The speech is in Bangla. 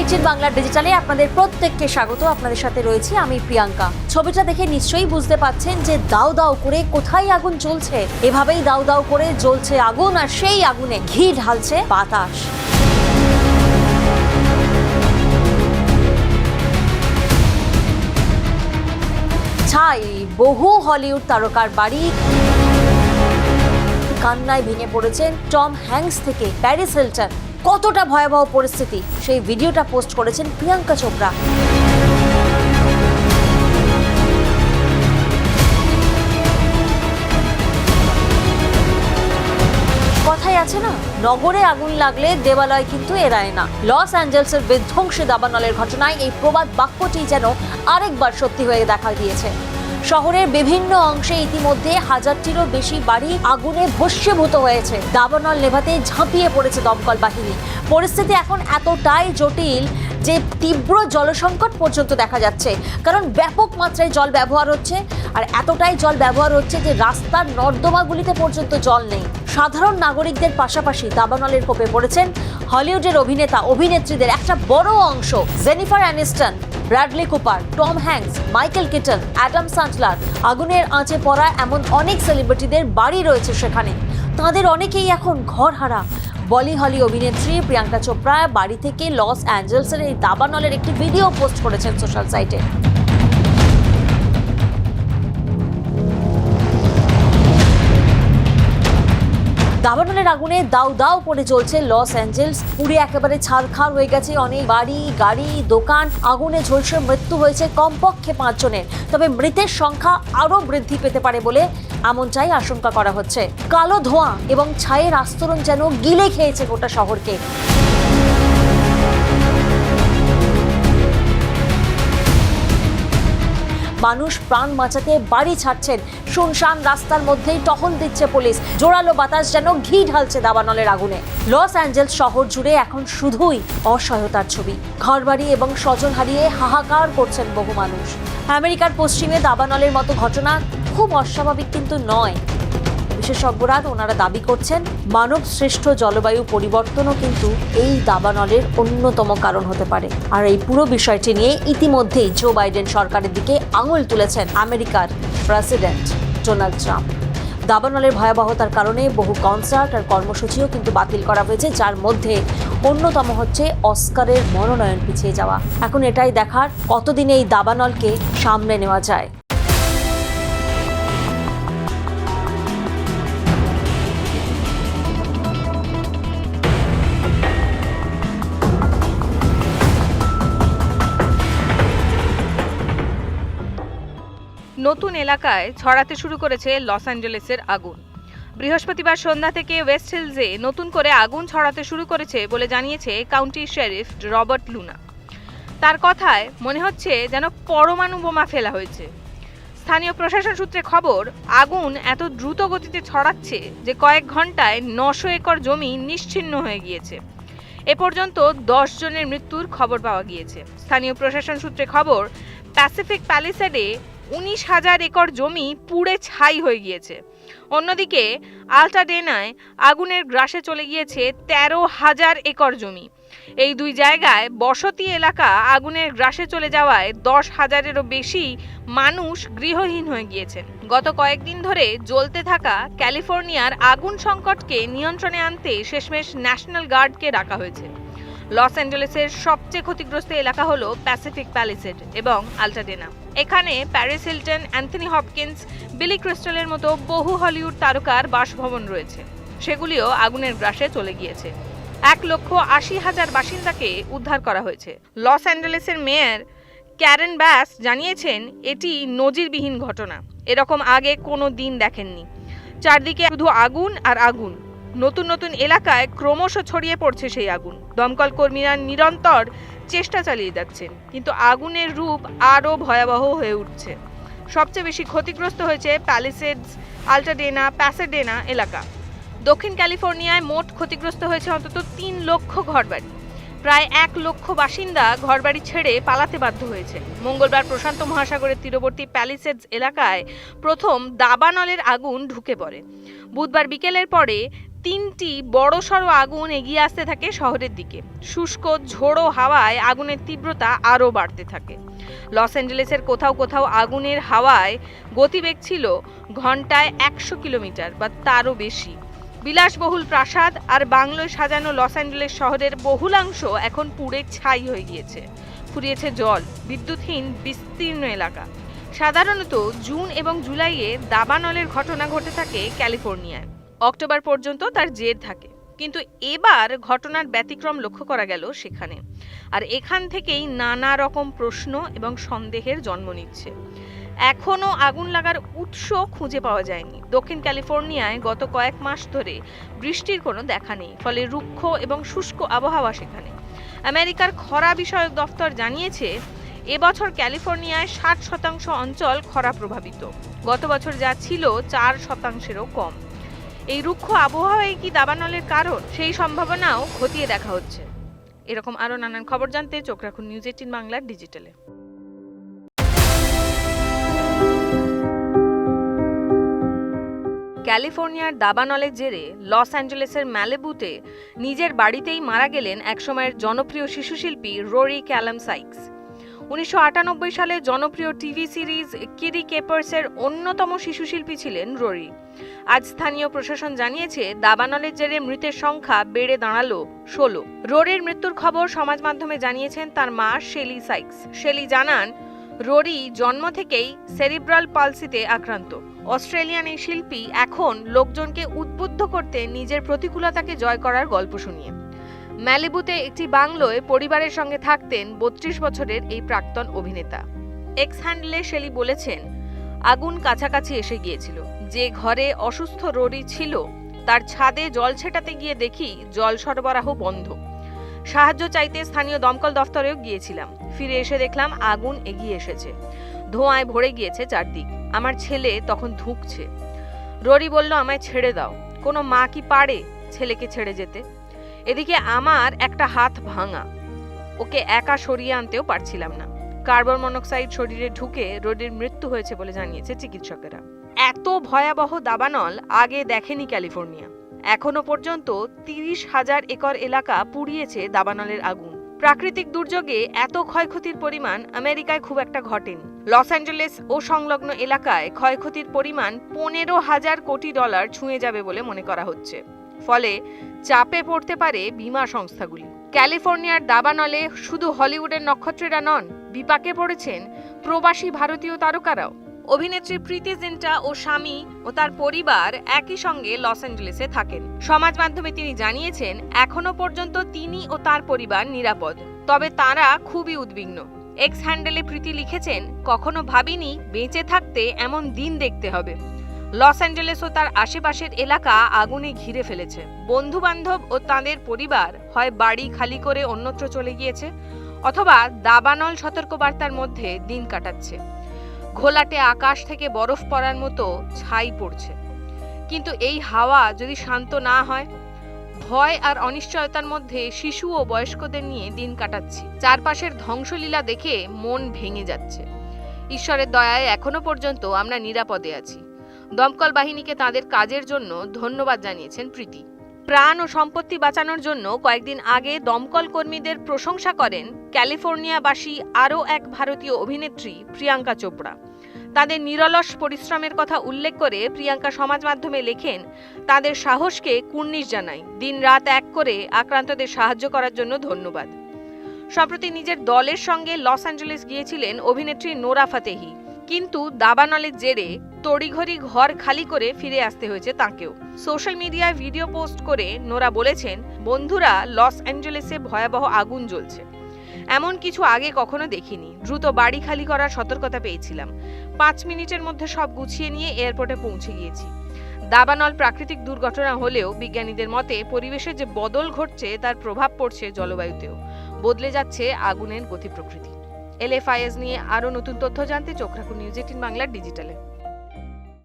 এইটিন বাংলা ডিজিটালে আপনাদের প্রত্যেককে স্বাগত। আপনাদের সাথে রয়েছি আমি প্রিয়াঙ্কা। ছবিটা দেখে নিশ্চয়ই বুঝতে পাচ্ছেন যে দাও দাও করে কোথায় আগুন জ্বলছে। এভাবেই দাও দাও করে জ্বলছে আগুন আর সেই আগুনে ঘি ঢালছে বাতাস। ছাই, বহু হলিউড তারকার বাড়ি। কান্নায় ভেঙে পড়েছেন টম হ্যাংস থেকে প্যারিস হিলটন। কতটা ভয়াবহ পরিস্থিতি? সেই ভিডিওটা পোস্ট করেছেন প্রিয়াঙ্কা চোপড়া। কথাই আছে না, নগরে আগুন লাগলে দেবালয় কিন্তু এড়ায় না। লস অ্যাঞ্জেলসের বিধ্বংসী দাবানলের ঘটনায় এই প্রবাদ বাক্যটি যেন আরেকবার সত্যি হয়ে দেখা দিয়েছে। শহরের বিভিন্ন অংশে ইতিমধ্যে হাজারটিরও বেশি বাড়ি আগুনে ভস্মীভূত হয়েছে। দাবানল নেভাতে ঝাঁপিয়ে পড়েছে দমকল বাহিনী। পরিস্থিতি এখন এতটাই জটিল যে তীব্র জলসংকট পর্যন্ত দেখা যাচ্ছে। কারণ ব্যাপক মাত্রায় জল ব্যবহার হচ্ছে আর এতটাই জল ব্যবহার হচ্ছে যে রাস্তার নর্দমাগুলিতে পর্যন্ত জল নেই। সাধারণ নাগরিকদের পাশাপাশি দাবানলের কোপে পড়েছেন হলিউডের অভিনেতা, অভিনেত্রীদের একটা বড় অংশ, Jennifer Aniston. Bradley Cooper, Tom Hanks Michael Keaton Adam Sandler আগুনের আঁচে পড়া এমন অনেক সেলিব্রিটিদের বাড়ি রয়েছে সেখানে। তাদের অনেকেই এখন ঘর হারা বলি হলি অভিনেত্রী প্রিয়াঙ্কা চোপড়া বাড়ি থেকে লস অ্যাঞ্জেলসের এই দাবানলের একটি ভিডিও পোস্ট করেছেন সোশ্যাল সাইটে। দাবানলের আগুনে দাউ দাউ করে চলছে লস অ্যাঞ্জেলস। পুরে একেবারে ছারখার হয়ে গেছে অনেক বাড়ি, গাড়ি, দোকান। আগুনে ঝলসে মৃত্যু হয়েছে কমপক্ষে পাঁচজনের। তবে মৃতের সংখ্যা আরও বৃদ্ধি পেতে পারে বলে এমনটাই আশঙ্কা করা হচ্ছে। কালো ধোঁয়া এবং ছায়ের আস্তরণ যেন গিলে খেয়েছে গোটা শহরকে। মানুষ প্রাণ বাঁচাতে বাড়ি ছাড়ছেন। শুনশান রাস্তার মধ্যেই টহল দিচ্ছে পুলিশ। জোরালো বাতাস যেন ঘি ঢালছে দাবানলের আগুনে। লস অ্যাঞ্জেলস শহর জুড়ে এখন শুধুই অসহায়তার ছবি। ঘরবাড়ি এবং স্বজন হারিয়ে হাহাকার করছেন বহু মানুষ। আমেরিকার পশ্চিমে দাবানলের মতো ঘটনা খুব অস্বাভাবিক কিন্তু নয়। বিশেষজ্ঞরা ওনারা দাবি করছেন, মানব শ্রেষ্ঠ জলবায়ু পরিবর্তনও কিন্তু এই দাবানলের অন্যতম কারণ হতে পারে। আর এই পুরো বিষয়টি নিয়ে ইতিমধ্যেই জো বাইডেন সরকারের দিকে আঙুল তুলেছেন আমেরিকার প্রেসিডেন্ট ডোনাল্ড ট্রাম্প। দাবানলের ভয়াবহতার কারণে বহু কনসার্ট আর কর্মসূচিও কিন্তু বাতিল করা হয়েছে, যার মধ্যে অন্যতম হচ্ছে অস্কারের মনোনয়ন পিছিয়ে যাওয়া। এখন এটাই দেখার কতদিনে এই দাবানলকে সামনে নেওয়া যায়। নতুন এলাকায় ছড়াতে শুরু করেছে লস অ্যাঞ্জেলেসের আগুন। বৃহস্পতিবার সন্ধ্যা থেকে ওয়েস্ট হিলসে নতুন করে আগুন ছড়াতে শুরু করেছে বলে জানিয়েছে কাউন্টি শেরিফ রবার্ট লুনা। তার কথায় মনে হচ্ছে যেন পরমাণু বোমা ফেলা হয়েছে। স্থানীয় প্রশাসন সূত্রে খবর, আগুন এত দ্রুত গতিতে ছড়াচ্ছে যে কয়েক ঘন্টায় নশো একর জমি নিশ্চিন্ন হয়ে গিয়েছে। এ পর্যন্ত দশ জনের মৃত্যুর খবর পাওয়া গিয়েছে। স্থানীয় প্রশাসন সূত্রে খবর, প্যাসিফিক প্যালিসেডে উনিশ হাজার একর জমি পুড়ে ছাই হয়ে গিয়েছে। অন্যদিকে আলটাডেনায় আগুনের গ্রাসে চলে গিয়েছে তেরো হাজার একর জমি। এই দুই জায়গায় বসতি এলাকা আগুনের গ্রাসে চলে যাওয়ায় দশ হাজারেরও বেশি মানুষ গৃহহীন হয়ে গিয়েছেন। গত কয়েকদিন ধরে জ্বলতে থাকা ক্যালিফোর্নিয়ার আগুন সংকটকে নিয়ন্ত্রণে আনতে শেষমেশ ন্যাশনাল গার্ডকে ডাকা হয়েছে। লস অ্যাঞ্জেলেসের সবচেয়ে ক্ষতিগ্রস্ত এলাকা হলো প্যাসিফিক প্যালিসেড এবং আলটাডেনা এখানে প্যারিস হিলটন, অ্যান্থনি হপকিন্স, বিলি ক্রিস্টালের মতো বহু হলিউড তারকার বাসভবন রয়েছে। সেগুলিও আগুনের গ্রাসে চলে গিয়েছে। এক লক্ষ আশি হাজার বাসিন্দাকে উদ্ধার করা হয়েছে। লস অ্যাঞ্জেলেসের মেয়র ক্যারেন ব্যাস জানিয়েছেন, এটি নজিরবিহীন ঘটনা। এরকম আগে কোনো দিন দেখেননি। চারদিকে শুধু আগুন আর আগুন। নতুন নতুন এলাকায় ক্রমশ ছড়িয়ে পড়ছে সেই আগুন। দমকল কর্মীরা নিরন্তর চেষ্টা চালিয়ে যাচ্ছেন, কিন্তু আগুনের রূপ আরও ভয়াবহ হয়ে উঠছে। সবচেয়ে বেশি ক্ষতিগ্রস্ত হয়েছে প্যালিসেডস আল্টাডেনা প্যাসেডেনা এলাকা। দক্ষিণ ক্যালিফোর্নিয়ায় মোট ক্ষতিগ্রস্ত হয়েছে অন্তত তিন লক্ষ ঘরবাড়ি। প্রায় এক লক্ষ বাসিন্দা ঘরবাড়ি ছেড়ে পালাতে বাধ্য হয়েছে। মঙ্গলবার প্রশান্ত মহাসাগরের তীরবর্তী প্যালিসেডস এলাকায় প্রথম দাবানলের আগুন ঢুকে পড়ে। বুধবার বিকেলের পরে তিনটি বড়সড় আগুন এগিয়ে আসতে থাকে শহরের দিকে। শুষ্ক, ঝোড়ো হাওয়ায় আগুনের তীব্রতা আরও বাড়তে থাকে। লস অ্যাঞ্জেলেসের কোথাও কোথাও আগুনের হাওয়ায় গতিবেগ ছিল ঘন্টায় একশো কিলোমিটার বা তারও বেশি। বিলাসবহুল প্রাসাদ আর বাংলোয় সাজানো লস অ্যাঞ্জেলেস শহরের বহুলাংশ এখন পুড়ে ছাই হয়ে গিয়েছে। ফুরিয়েছে জল, বিদ্যুৎহীন, বিস্তীর্ণ এলাকা। সাধারণত জুন এবং জুলাইয়ে দাবানলের ঘটনা ঘটে থাকে ক্যালিফোর্নিয়ায়। অক্টোবর পর্যন্ত তার জের থাকে। কিন্তু এবার ঘটনার ব্যতিক্রম লক্ষ্য করা গেল সেখানে। আর এখান থেকেই নানা রকম প্রশ্ন এবং সন্দেহের জন্ম নিচ্ছে। এখনও আগুন লাগার উৎস খুঁজে পাওয়া যায়নি। দক্ষিণ ক্যালিফোর্নিয়ায় গত কয়েক মাস ধরে বৃষ্টির কোনো দেখা নেই, ফলে রুক্ষ এবং শুষ্ক আবহাওয়া সেখানে। আমেরিকার খরা বিষয়ক দফতর জানিয়েছে, এবছর ক্যালিফোর্নিয়ায় ষাট শতাংশ অঞ্চল খরা প্রভাবিত। গত বছর যা ছিল চার শতাংশেরও কম। এই রুক্ষ আবহাওয়াই কি দাবানলের কারণ? সেই সম্ভাবনাও খতিয়ে দেখা হচ্ছে। এরকম আরও নানান খবর জানতে চোখ রাখুন নিউজ এইটিন বাংলার ডিজিটালে। ক্যালিফোর্নিয়ার দাবানলের জেরে লস অ্যাঞ্জেলেসের ম্যালেবুতে নিজের বাড়িতেই মারা গেলেন একসময়ের জনপ্রিয় শিশুশিল্পী রোরি ক্যালাম সাইক্স। উনিশশো আটানব্বই সালে জনপ্রিয় টিভি সিরিজ কিরি কেপার্সের অন্যতম শিশুশিল্পী ছিলেন রোরি। আজ স্থানীয় প্রশাসন জানিয়েছে, দাবানলের জেরে মৃতের সংখ্যা বেড়ে দাঁড়াল ষোলো। রোরির মৃত্যুর খবর সমাজ মাধ্যমে জানিয়েছেন তার মা শেলি সাইক্স। শেলি জানান, রোরি জন্ম থেকেই সেরিব্রাল পালসিতে আক্রান্ত। অস্ট্রেলিয়ান এই শিল্পী এখন লোকজনকে উদ্বুদ্ধ করতে নিজের প্রতিকূলতাকে জয় করার গল্প শুনিয়ে। ম্যালিবুতে একটি বাংলোয় পরিবারের সঙ্গে থাকতেন বত্রিশ বছরের এই প্রাক্তন অভিনেতা। এক্স হ্যান্ডলে শেলি বলেছেন, আগুন কাছাকাছি এসে গিয়েছিল। যে ঘরে অসুস্থ রোরি ছিল, তার ছাদে জল ছেটাতে গিয়ে দেখি জল সরবরাহ বন্ধ। সাহায্য চাইতে স্থানীয় দমকল দফতরেও গিয়েছিলাম। ফিরে এসে দেখলাম আগুন এগিয়ে এসেছে। ধোঁয়ায় ভরে গিয়েছে চারদিক। আমার ছেলে তখন ধুঁকছে। ররি বলল, আমায় ছেড়ে দাও। কোনো মা কি পারে ছেলেকে ছেড়ে যেতে? এদিকে আমার একটা হাত ভাঙা। ওকে একা সরিয়ে আনতেও পারছিলাম না। কার্বন মনোক্সাইড শরীরে ঢুকে রোডের মৃত্যু হয়েছে বলে জানিয়েছে চিকিৎসকেরা। এত ভয়াবহ দাবানল আগে দেখেনি ক্যালিফোর্নিয়া। এখনও পর্যন্ত তিরিশ হাজার একর এলাকা পুড়িয়েছে দাবানলের আগুন। প্রাকৃতিক দুর্যোগে এত ক্ষয়ক্ষতির পরিমাণ আমেরিকায় খুব একটা ঘটেনি। লস অ্যাঞ্জেলেস ও সংলগ্ন এলাকায় ক্ষয়ক্ষতির পরিমাণ পনেরো হাজার কোটি ডলার ছুঁয়ে যাবে বলে মনে করা হচ্ছে। ফলে চাপে পড়তে পারে বীমা সংস্থাগুলি। ক্যালিফোর্নিয়ার দাবানলে শুধু হলিউডের নক্ষত্রেরা নন, বিপাকে পড়েছেন প্রবাসী ভারতীয় তারকারাও। অভিনেত্রী প্রীতি জিন্টা ও স্বামী ও তার পরিবার একই সঙ্গে লস অ্যাঞ্জেলেসে থাকেন। সমাজ মাধ্যমে তিনি জানিয়েছেন, এখনও পর্যন্ত তিনি ও তার পরিবার নিরাপদ, তবে তারা খুবই উদ্বিগ্ন। এক্স হ্যান্ডেলে প্রীতি লিখেছেন, কখনো ভাবিনি বেঁচে থাকতে এমন দিন দেখতে হবে। লস অ্যাঞ্জেলেস ও তার আশেপাশের এলাকা আগুনে ঘিরে ফেলেছে। বন্ধু বান্ধব ও তাদের পরিবার হয় বাড়ি খালি করে অন্যত্র চলে গিয়েছে অথবা দাবানল সতর্কবার্তার মধ্যে দিন কাটাচ্ছে। ঘোলাটে আকাশ থেকে বরফ পড়ার মতো ছাই পড়ছে। কিন্তু এই হাওয়া যদি শান্ত না হয়, ভয় আর অনিশ্চয়তার মধ্যে শিশু ও বয়স্কদের নিয়ে দিন কাটাচ্ছি। চারপাশের ধ্বংসলীলা দেখে মন ভেঙে যাচ্ছে। ঈশ্বরের দয়ায় এখনও পর্যন্ত আমরা নিরাপদে আছি। দমকল বাহিনীকে তাদের কাজের জন্য ধন্যবাদ জানিয়েছেন প্রীতি। প্রাণ ও সম্পত্তি বাঁচানোর জন্য কয়েকদিন আগে দমকল কর্মীদের প্রশংসা করেন ক্যালিফোর্নিয়াবাসী আরও এক ভারতীয় অভিনেত্রী, প্রিয়াঙ্কা চোপড়া। তাদের নিরলস পরিশ্রমের কথা উল্লেখ করে প্রিয়াঙ্কা সমাজ মাধ্যমে লেখেন, তাদের সাহসকে কুর্নিশ জানাই। দিন রাত এক করে আক্রান্তদের সাহায্য করার জন্য ধন্যবাদ। সম্প্রতি নিজের দলের সঙ্গে লস অ্যাঞ্জেলেস গিয়েছিলেন অভিনেত্রী নোরা ফাতেহি। কিন্তু দাবানলের জেরে তড়িঘড়ি ঘর খালি করে ফিরে আসতে হয়েছে তাঁকেও। সোশ্যাল মিডিয়ায় ভিডিও পোস্ট করে নোরা বলেছেন, বন্ধুরা, লস অ্যাঞ্জেলেসে ভয়াবহ আগুন জ্বলছে। এমন কিছু আগে কখনো দেখিনি। দ্রুত বাড়ি খালি করার সতর্কতা পেয়েছিলাম। পাঁচ মিনিটের মধ্যে সব গুছিয়ে নিয়ে এয়ারপোর্টে পৌঁছে গিয়েছি। দাবানল প্রাকৃতিক দুর্ঘটনা হলেও বিজ্ঞানীদের মতে পরিবেশের যে বদল ঘটছে তার প্রভাব পড়ছে জলবায়ুতেও। বদলে যাচ্ছে আগুনের গতি প্রকৃতি এলএফআইএস নিয়ে আরও নতুন তথ্য জানতে চোখ রাখুন নিউজ এইটিন বাংলার ডিজিটালে।